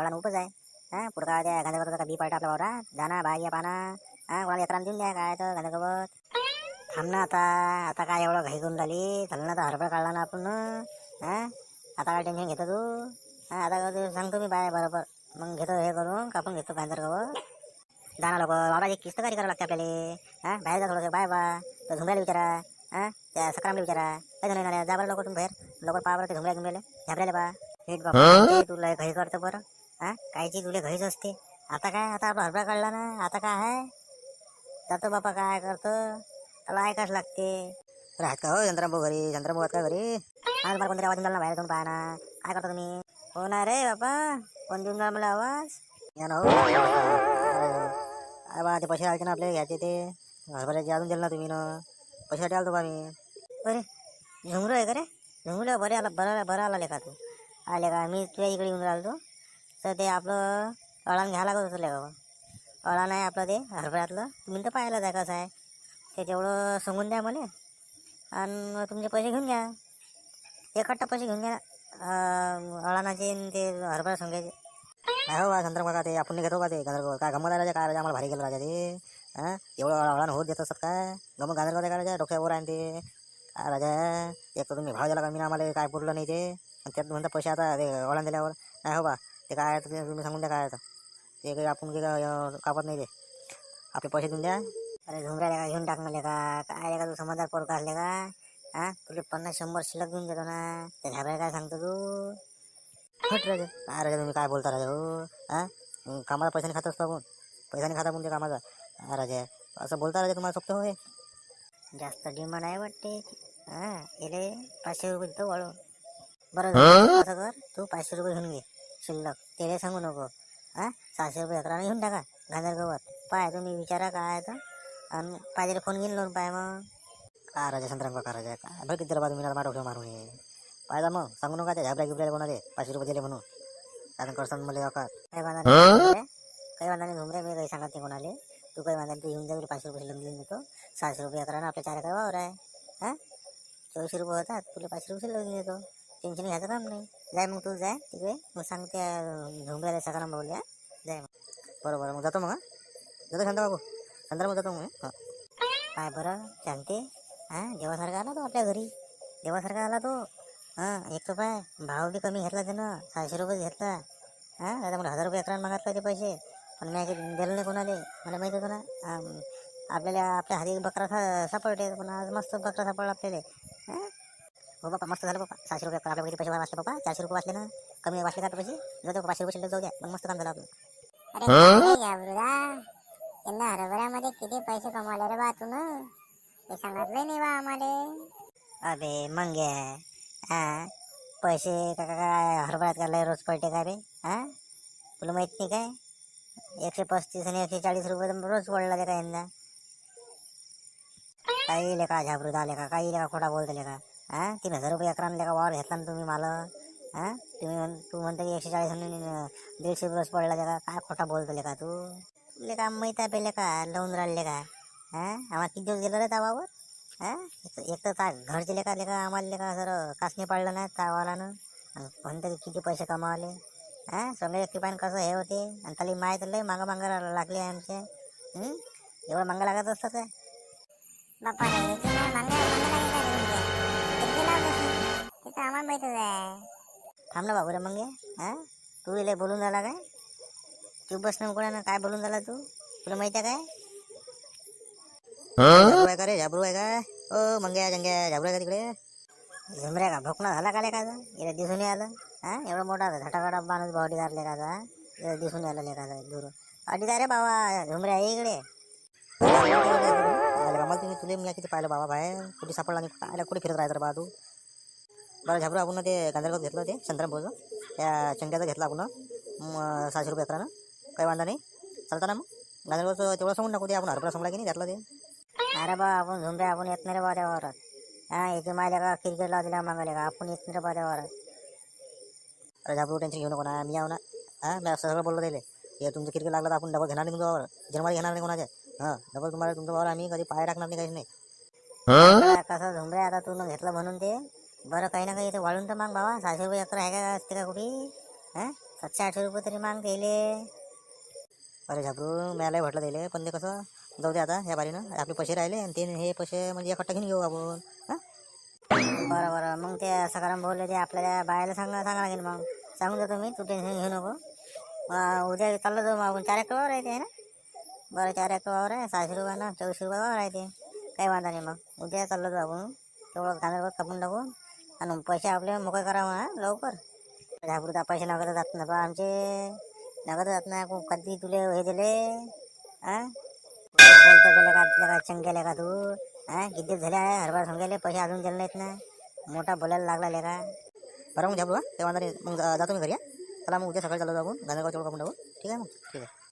झाडानं उपज आहे हां पुरका त्या गांधळगत का बी पार्ट आपला वावरा दाना भाग्या पाना। हा कोणाला यात्रा देऊन द्या काय तर गांधळगत थांब ना आता आता काय एवढं घाई करून राहिली चल ना आता हरभरा काढला ना आपण हा आता काय टेन्शन घेतो तू। हा आता तू सांगतो मी बाय बरोबर। मग घेतो हे करून कापून घेतो गांधळगवत दाना लोक बाबा एक किस्त करावी करावं लागते आपल्याला। हा बाहेर जा थोडंसं बाय बा। तर झुंबायला विचारा। हा त्या सकरामला विचारा। काय नाही जा बरं लवकर तुम्ही बाहेर। लवकर पाहा ते झुंबऱ्या झुंबऱ्याला घाबरायला बा. हे? बाबा तुला घाई करतो बरं. हा? कायची तुला घाईच असते. आता काय? आता आपला हरभरा काढला ना? आता काय आहे? जातो बापा काय करतो? त्याला ऐकाच लागते? राहत का हो चंद्रभाऊ घरी? चंद्रभाऊ आहेत का घरी? आज मला कोणतरी आवाज मिळाला बाहेर जाऊन पाहा ना. काय करता तुम्ही? हो ना रे बापा कोण देऊन मला आवाज? या ना हो. अरे बा ते पैसे आले ना आपले घ्यायचे ते. हरभऱ्याचे अजून दिले ना तुम्ही ना. पैशासाठी आलतो बा मी. बरे. झुमरू आहे का रे? झुमरू बरे आला बरं बरं आला लेखा तू. आले का? मी तुझ्या इकडे येऊन राहिलो. तर ते आपलं अळण घ्यायला लागत होतं लेका अळण आहे आपलं ते हरभऱ्यातलं. तुम्ही तर पाहायला जाय कसं आहे. ते तेवढं सांगून द्या मला आणि तुमचे पैसे घेऊन घ्या. एकट्टा पैसे घेऊन घ्या. अळाणाचे ते हरभरा सांगायचे. काय हो बा संतर का ते? आपण घेतो का ते? गंधर्व काय गमत राजा काय? राजा आम्हाला भारी गेलं राजा ते. हां एवढं अळण होत देत असतात काय? गमत गांधर काय राजा? डोक्यावर आहे ते. काय राजा? एक तुम्ही भाव दिला का मी आम्हाला? काय पुरलं नाही ते. आणि त्यात म्हणता पैसे आता ते अळण दिल्यावर. नाही हो बा. ते काय आहे ते तुम्ही सांगून द्या काय आहे तर. ते काही आपण काही कापत नाही ते. आपले पैसे देऊन द्या. अरे झुमऱ्याला का घेऊन टाकणार का? काय का तू समजदार पोर काढले का? हा? तुला पन्नास शंभर शिल्लक देऊन देतो ना. त्या झाब्या काय सांगतो तू? हट राजा. काय राजा तुम्ही काय बोलता राजा हो? हा? अं, कामाला पैशाने खात असतो आपण. पैशाने खाता पण ते कामाचा. हा राजा असं बोलता राजा तुम्हाला सोपतं होय? जास्त डिमांड आहे वाटते. हा इले पाचशे रुपये देतो वाळू बरं असं कर तू पाचशे रुपये घेऊन घे. शिल्लक. त्याला सांगू नको. हा? सहाशे रुपये अकरा घेऊन टाका गांधर गवत पाय तुम्ही विचारा काय तर. आणि पाहिजे फोन घेऊन लावून पाय मग. का राजा संत्राम का राजा. काय बरं किती तुम्ही मला डोक्यावर मारून ये. पाहिजे मग. सांगू नका ते झाबऱ्या गिबऱ्याला कोणाले? पाचशे रुपये दिले म्हणून. कारण करसान मला का काही वांधा काही वांधा नाही घुमरे मी काही सांगत नाही कोणाले. तू काही वांधा तू येऊन जा पाचशे रुपये शिल्लक देऊन देतो. सहाशे रुपये अकरा आपल्या चार काय वावर आहे? हा? चोवीसशे रुपये होतात तुला पाचशे रुपये शिल्लक देऊन देतो. टेन्शन घ्यायचं काम नाही. जाय मग तू जाय तिकडे. मग सांगते झोंबऱ्याला सकाळ बोलूया जाय मग. बरोबर मग जातो मग जातो शांत बाबू? शांत मग जातो मग हां. काय बरं? शांती? हां? देवासारखा आला तो आपल्या घरी. देवासारखा आला तो. हां एक तो पाय. भाव बी कमी घेतला त्यानं. सहाशे रुपये घेतला. हां? दादा मला हजार रुपये अकरा मागतला ते पैसे. पण मी दिलं नाही कोणाले. मला माहिती होतं ना आपल्याला आपल्या हाती बकरा सा सापडते पण आज मस्त बकरा सापडला आपल्याला. हां? हो बापा मस्त झालं बापा सहाशे रुपये आपल्या किती पैसे वाचले बापा चारशे रुपये वाचले ना. कमी वाचले का पैसे जाऊ दे पाचशे रुपये शिल्लक जाऊ द्या मग मस्त काम झालं आपलं. अरे काय यांना हरभऱ्यामध्ये किती पैसे कमावले रे बा तू ना? ते सांगितलंय नाही बा आम्हाला. अबे मंगे हा पैसे का काय हरभऱ्यात काढलाय रोज पडते का रे हा तुला माहीत नाही काय? एकशे पस्तीस आणि एकशे चाळीस रुपये रोज पडला ते का यंदा काही लेका झाबरू आले का? काही लेका खोटा बोलतले का? हा तीन हजार रुपये अकरा लेखा वावर घेतला ना तुम्ही मला तुम्ही म्हण तू म्हणता की एकशे चाळीस आणि दीडशे रुपये पडला ते का काय खोटा बोलतले का तू? तुले का माहीत आहे पहिले का? लावून राहिले का? हा आम्हाला किती दिवस गेला रे तावावर हा एक तर काय घरचे लेखा लेका आम्हाला लेखा सर कासनी पडलं नाही तावालानं. आणि की किती पैसे कमावले? हा सगळे पान कसं हे होते? आणि त्याला माहीत लय मागं मागं लागले आमचे. एवढं मागं लागत असतं काय? बाप्पा थांब ना बाबू रे मग हा? तू इले बोलून झाला काय? तू बस ना काय बोलून झाला तू? तुला माहिती आहे काय? का रे झाबरू आहे का? ओ मंग्या जंग्या झाबरू आहे का तिकडे? झुमऱ्या का भोकणा झाला का लेखाचा इला दिसून आलं हा? एवढा मोठा झटाकाटा माणूस बॉडीगार लेखाचा इला दिसून आलं लेखाचा दूर. अडीच रे बाबा झुमऱ्या इकडे. मला तुम्ही तुले मी किती पाहिलं बाबा बाहेर? कुठे सापडला नाही कुठे फिरत राहायचं रे बा तू? बरं झाबरू आपण ते गांधरगाव घेतलं ते संतराम भाऊचं त्या चंग्याचं घेतलं आपण. सहाशे रुपये अकरानं. काही वांधा नाही. चालतं ना मग? गांधरगावचं तेवढं सांगून टाकू ते आपण. हरभरा सांगला की नाही घातलं ते. अरे बा आपण झुंबे आपण येत नाही रे बा त्यावर. हा इथे माझ्या का क्रिकेटला दिला मागायला का? आपण येत नाही रे बा त्यावर. अरे झाबरू टेन्शन घेऊ नको ना. मी याव ना हां मी असं सगळं बोललो त्याले. हे तुमचं क्रिकेट लागलं तर आपण डबल घेणार नाही तुमच्यावर जन्माला घेणार नाही कोणाच्या. हां डबल तुम्हाला तुमच्यावर आम्ही कधी पाय टाकणार नाही काहीच नाही. कसं झुंबरे आता तू घेतलं म्हणून ते. बरं काही ना काही इथे वाढून तर माग बाबा. सहाशे रुपये अकरा आहे का असते का कुठे? हां? सातशे आठशे रुपये तरी माग त्याले अरे झापरू मला म्हटलं त्याले पण ते कसं? जाऊ दे आता या बारीनं. आपले पैसे राहिले आणि ते हे पैसे म्हणजे एकट्टा घेऊन घेऊ आपण. हां? बरं बरं. मग ते सकाराम बोलले ते आपल्याला बायाला सांगा सांगा लागेल मग. सांगून देतो मी. तू टेन्शन घेऊ नको. उद्या चाललं जाऊ मग आपण. चार एकर वावर आहे ते ना? बरं चार एकर वावर आहे. सहाशे रुपयानं चौशे रुपये वावर आहे ते. काही वांधा नाही मग. उद्या चाललं जाऊ आपण. तेवढं कांदा कापून टाकून आणि पैसे आपले मोकळे करा हा? लवकर. ह्यापुरता पैसे नगद जात ना बा आमचे. नगद जात नाही. कधी तुले हे दिले? हा? बोलतो गेले का तुला काय चंग गेले का तू? हा? किती झाले आहे हरभरा समजायले पैसे अजून दिले नाहीत ना? मोठा बोलायला लागला लेका. बरं मग घ्या तेव्हा ते मग जातो मी घरी चला मग उद्या सकाळी चालू जाऊ आपण. गांधीगाव तेवढं कापून टाकू ठीक आहे मग? ठीक आहे.